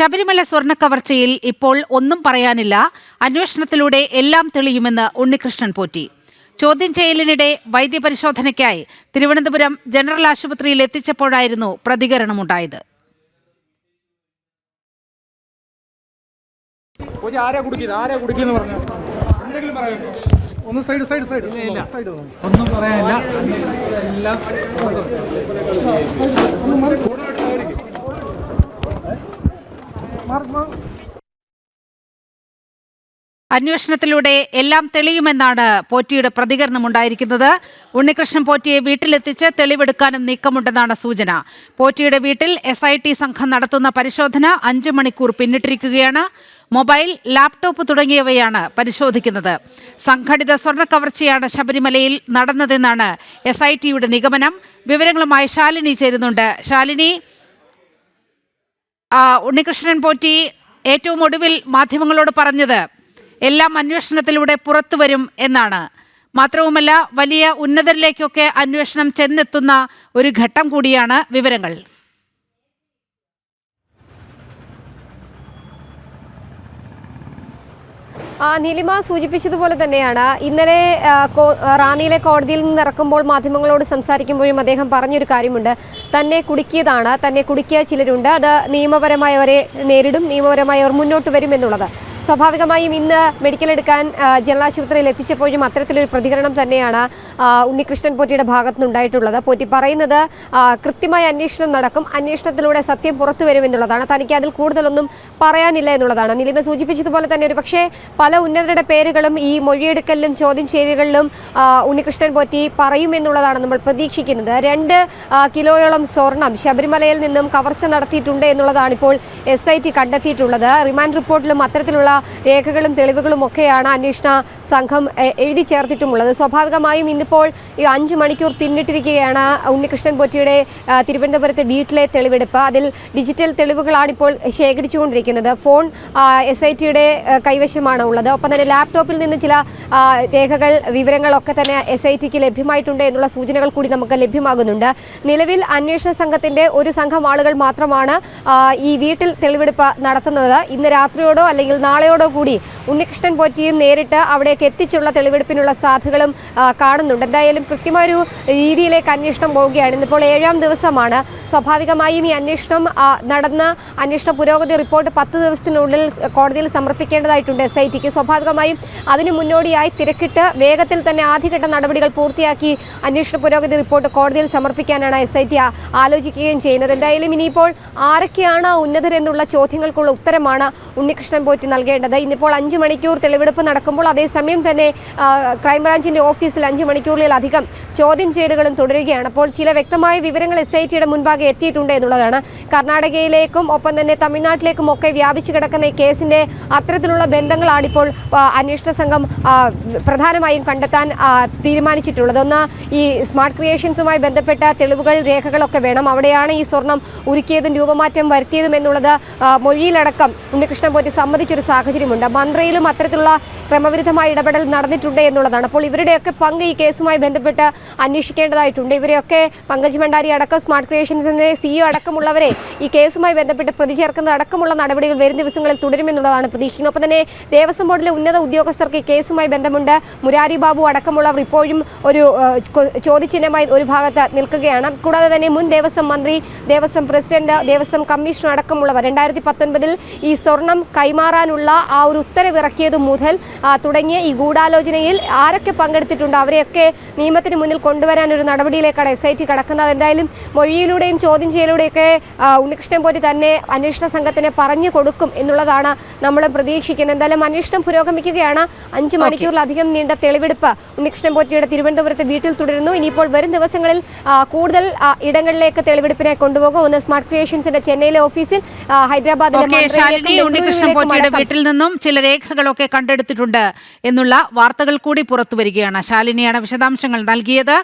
ശബരിമല സ്വർണ കവർച്ചയിൽ ഇപ്പോൾ ഒന്നും പറയാനില്ല. അന്വേഷണത്തിലൂടെ എല്ലാം തെളിയുമെന്ന് ഉണ്ണികൃഷ്ണൻ പോറ്റി. ചോദ്യം ചെയ്യലിനിടെ വൈദ്യപരിശോധനയ്ക്കായി തിരുവനന്തപുരം ജനറൽ ആശുപത്രിയിൽ എത്തിച്ചപ്പോഴായിരുന്നു പ്രതികരണമുണ്ടായത്. ഒന്ന് സൈഡ് സൈഡ് സൈഡ്. സൈഡ് ഒന്നും പറയാനില്ല. എല്ലാം അന്വേഷണത്തിലൂടെ എല്ലാം തെളിയുമെന്നാണ് പോറ്റിയുടെ പ്രതികരണം ഉണ്ടായിരിക്കുന്നത് ഉണ്ണികൃഷ്ണൻ പോറ്റിയെ വീട്ടിലെത്തിച്ച് തെളിവെടുക്കാനും നീക്കമുണ്ടെന്നാണ് സൂചന. പോറ്റിയുടെ വീട്ടിൽ എസ് സംഘം നടത്തുന്ന പരിശോധന അഞ്ചു മണിക്കൂർ പിന്നിട്ടിരിക്കുകയാണ്. മൊബൈൽ ലാപ്ടോപ്പ് തുടങ്ങിയവയാണ് പരിശോധിക്കുന്നത്. സംഘടിത സ്വർണ കവർച്ചയാണ് ശബരിമലയിൽ നടന്നതെന്നാണ് എസ് ഐ ടിയുടെ നിഗമനം. വിവരങ്ങളുമായി ശാലിനി ചേരുന്നുണ്ട്. ശാലിനി ഉണ്ണികൃഷ്ണൻ പോറ്റി ഏറ്റവും ഒടുവിൽ മാധ്യമങ്ങളോട് പറഞ്ഞത് എല്ലാം അന്വേഷണത്തിലൂടെ പുറത്തു വരും എന്നാണ്. മാത്രവുമല്ല വലിയ ഉന്നതരിലേക്കൊക്കെ അന്വേഷണം ചെന്നെത്തുന്ന ഒരു ഘട്ടം കൂടിയാണ് വിവരങ്ങൾ. നിലിമ സൂചിപ്പിച്ചതുപോലെ തന്നെയാണ്. ഇന്നലെ റാന്നിയിലെ കോടതിയിൽ നിന്ന് ഇറക്കുമ്പോൾ മാധ്യമങ്ങളോട് സംസാരിക്കുമ്പോഴും അദ്ദേഹം പറഞ്ഞൊരു കാര്യമുണ്ട്. തന്നെ കുടുക്കിയതാണ്. തന്നെ കുടുക്കിയ ചിലരുണ്ട്. അത് നിയമപരമായവരെ നേരിടും. നിയമപരമായവർ മുന്നോട്ട് വരും എന്നുള്ളത്. സ്വാഭാവികമായും ഇന്ന് മെഡിക്കൽ എടുക്കാൻ ജനറൽ ആശുപത്രിയിൽ എത്തിച്ചപ്പോഴും അത്തരത്തിലൊരു പ്രതികരണം തന്നെയാണ് ഉണ്ണികൃഷ്ണൻ പോറ്റിയുടെ ഭാഗത്തു നിന്നുണ്ടായിട്ടുള്ളത് പോറ്റി പറയുന്നത് കൃത്യമായ അന്വേഷണം നടക്കും. അന്വേഷണത്തിലൂടെ സത്യം പുറത്തു വരും എന്നുള്ളതാണ് തനിക്ക് അതിൽ കൂടുതലൊന്നും പറയാനില്ല എന്നുള്ളതാണ്. നിലിമ സൂചിപ്പിച്ചതുപോലെ തന്നെ ഒരു പക്ഷേ പല ഉന്നതരുടെ പേരുകളും ഈ മൊഴിയെടുക്കലിലും ചോദ്യം ചെയ്യലുകളിലും ഉണ്ണികൃഷ്ണൻ പോറ്റി പറയുമെന്നുള്ളതാണ് നമ്മൾ പ്രതീക്ഷിക്കുന്നത്. രണ്ട് കിലോയോളം സ്വർണം ശബരിമലയിൽ നിന്നും കവർച്ച നടത്തിയിട്ടുണ്ട് എന്നുള്ളതാണ് ഇപ്പോൾ എസ് ഐ ടി കണ്ടെത്തിയിട്ടുള്ളത്. റിമാൻഡ് റിപ്പോർട്ടിലും അത്തരത്തിലുള്ള രേഖകളും തെളിവുകളും ഒക്കെയാണ് അന്വേഷണ സംഘം എഴുതി ചേർത്തിട്ടുമുള്ളത്. സ്വാഭാവികമായും ഇന്നിപ്പോൾ ഈ അഞ്ച് മണിക്കൂർ പിന്നിട്ടിരിക്കുകയാണ് ഉണ്ണികൃഷ്ണൻ പൊറ്റിയുടെ തിരുവനന്തപുരത്തെ വീട്ടിലെ തെളിവെടുപ്പ്. അതിൽ ഡിജിറ്റൽ തെളിവുകളാണ് ഇപ്പോൾ ശേഖരിച്ചുകൊണ്ടിരിക്കുന്നത്. ഫോൺ എസ് ഐ ടിയുടെ കൈവശമാണ് ഉള്ളത്. ഒപ്പം തന്നെ ലാപ്ടോപ്പിൽ നിന്ന് ചില രേഖകൾ വിവരങ്ങളൊക്കെ തന്നെ എസ് ഐ ടിക്ക് ലഭ്യമായിട്ടുണ്ട് എന്നുള്ള സൂചനകൾ കൂടി നമുക്ക് ലഭ്യമാകുന്നുണ്ട്. നിലവിൽ അന്വേഷണ സംഘത്തിന്റെ ഒരു സംഘം ആളുകൾ മാത്രമാണ് ഈ വീട്ടിൽ തെളിവെടുപ്പ് നടത്തുന്നത്. ഇന്ന് രാത്രിയോടോ അല്ലെങ്കിൽ നാളെയോടോ കൂടി ഉണ്ണികൃഷ്ണൻ പോറ്റിയും നേരിട്ട് അവിടേക്ക് എത്തിച്ചുള്ള തെളിവെടുപ്പിനുള്ള സാധ്യതകളും കാണുന്നുണ്ട്. എന്തായാലും കൃത്യമായൊരു രീതിയിലേക്ക് അന്വേഷണം പോവുകയാണ്. ഇന്നിപ്പോൾ ഏഴാം ദിവസമാണ്. സ്വാഭാവികമായും ഈ അന്വേഷണം നടന്ന് അന്വേഷണ പുരോഗതി റിപ്പോർട്ട് പത്ത് ദിവസത്തിനുള്ളിൽ കോടതിയിൽ സമർപ്പിക്കേണ്ടതായിട്ടുണ്ട് എസ് ഐ ടിക്ക്. സ്വാഭാവികമായും അതിന് മുന്നോടിയായി തിരക്കിട്ട് വേഗത്തിൽ തന്നെ ആദ്യഘട്ട നടപടികൾ പൂർത്തിയാക്കി അന്വേഷണ പുരോഗതി റിപ്പോർട്ട് കോടതിയിൽ സമർപ്പിക്കാനാണ് എസ് ഐ ടി ആലോചിക്കുകയും ചെയ്യുന്നത്. എന്തായാലും ഇനിയിപ്പോൾ ആരൊക്കെയാണ് ഉന്നതരെന്നുള്ള ചോദ്യങ്ങൾക്കുള്ള ഉത്തരമാണ് ഉണ്ണികൃഷ്ണൻ പോറ്റി നൽകേണ്ടത്. ഇന്നിപ്പോൾ അഞ്ച് മണിക്കൂർ തെളിവെടുപ്പ് നടക്കുമ്പോൾ അതേസമയം തന്നെ ക്രൈംബ്രാഞ്ചിന്റെ ഓഫീസിൽ അഞ്ച് മണിക്കൂറിലധികം ചോദ്യം ചെയ്യലുകളും തുടരുകയാണ്. അപ്പോൾ ചില വ്യക്തമായ വിവരങ്ങൾ എസ് ഐ ടിയുടെ മുൻപാകെ എത്തിയിട്ടുണ്ട് എന്നുള്ളതാണ്. കർണാടകയിലേക്കും ഒപ്പം തന്നെ തമിഴ്നാട്ടിലേക്കും ഒക്കെ വ്യാപിച്ചു കിടക്കുന്ന ഈ കേസിന്റെ അത്തരത്തിലുള്ള ബന്ധങ്ങളാണ് ഇപ്പോൾ അന്വേഷണ സംഘം പ്രധാനമായും കണ്ടെത്താൻ തീരുമാനിച്ചിട്ടുള്ളത്. ഒന്ന് ഈ സ്മാർട്ട് ക്രിയേഷൻസുമായി ബന്ധപ്പെട്ട തെളിവുകൾ രേഖകളൊക്കെ വേണം. അവിടെയാണ് ഈ സ്വർണം ഉരുക്കിയതും രൂപമാറ്റം വരുത്തിയതും എന്നുള്ളത് മൊഴിയിലടക്കം ഉണ്ണികൃഷ്ണൻ പോറ്റി സമ്മതിച്ചൊരു സാഹചര്യമുണ്ട്. മന്ത്രിയിലും അത്തരത്തിലുള്ള ക്രമവിരുദ്ധമായ ഇടപെടൽ നടന്നിട്ടുണ്ട് എന്നുള്ളതാണ്. അപ്പോൾ ഇവരുടെയൊക്കെ പങ്ക് ഈ കേസുമായി ബന്ധപ്പെട്ട് അന്വേഷിക്കേണ്ടതായിട്ടുണ്ട്. ഇവരെയൊക്കെ പങ്കജ് ഭണ്ഡാരി അടക്കം സ്മാർട്ട് ക്രിയേഷൻസിന്റെ സിഇഒ അടക്കമുള്ളവരെ ഈ കേസുമായി ബന്ധപ്പെട്ട് പ്രതി ചേർക്കുന്ന അടക്കമുള്ള നടപടികൾ വരും ദിവസങ്ങളിൽ തുടരുമെന്നുള്ളതാണ് പ്രതീക്ഷിക്കുന്നത്. ഒപ്പം തന്നെ ദേവസ്വം ബോർഡിലെ ഉന്നത ഉദ്യോഗസ്ഥർക്ക് ഈ കേസുമായി ബന്ധമുണ്ട്. മുരാരി ബാബു അടക്കമുള്ളവർ ഇപ്പോഴും ഒരു ചോദ്യചിഹ്നമായി ഒരു ഭാഗത്ത് നിൽക്കുകയാണ്. കൂടാതെ തന്നെ മുൻ ദേവസ്വം മന്ത്രി ദേവസ്വം പ്രസിഡന്റ് ദേവസ്വം കമ്മീഷണർ അടക്കമുള്ളവർ. രണ്ടായിരത്തി പത്തൊൻപതിൽ ഈ സ്വർണം കൈമാറാനുള്ള ആ ഒരു ഉത്തരവിറക്കിയത് മുതൽ തുടങ്ങിയ ഈ ഗൂഢാലോചനയിൽ ആരൊക്കെ പങ്കെടുത്തിട്ടുണ്ട്? അവരെയൊക്കെ നിയമത്തിന് മുന്നിൽ കൊണ്ടുവരാൻ ഒരു നടപടിയിലേക്കാണ് എസ് ഐ ടി കടക്കുന്നത്. എന്തായാലും മൊഴിയിലൂടെയും ചോദ്യം ചെയ്യലൂടെയൊക്കെ ഉണ്ണികൃഷ്ണൻ പോറ്റി തന്നെ അന്വേഷണ സംഘത്തിന് പറഞ്ഞു കൊടുക്കും എന്നുള്ളതാണ് നമ്മൾ പ്രതീക്ഷിക്കുന്നത്. എന്തായാലും അന്വേഷണം പുരോഗമിക്കുകയാണ്. അഞ്ച് മണിക്കൂറിലധികം നീണ്ട തെളിവെടുപ്പ് ഉണ്ണികൃഷ്ണൻ പോറ്റിയുടെ തിരുവനന്തപുരത്ത് വീട്ടിൽ തുടരുന്നു. ഇനിയിപ്പോൾ വരും ദിവസങ്ങളിൽ കൂടുതൽ ഇടങ്ങളിലേക്ക് തെളിവെടുപ്പിനെ കൊണ്ടുപോകും. ഒന്ന് സ്മാർട്ട് ക്രിയേഷൻസിന്റെ ചെന്നൈയിലെ ഓഫീസിൽ ഹൈദരാബാദിലെ ഉണ്ണികൃഷ്ണൻ പോറ്റിയുടെ വീട്ടിൽ നിന്നും ചില രേഖകളൊക്കെ കണ്ടെടുത്തിട്ടുണ്ട് എന്നുള്ള വാർത്തകൾ കൂടി പുറത്തു വരികയാണ്. ശാലിനിയാണ് വിശദാംശങ്ങൾ നൽകിയത്.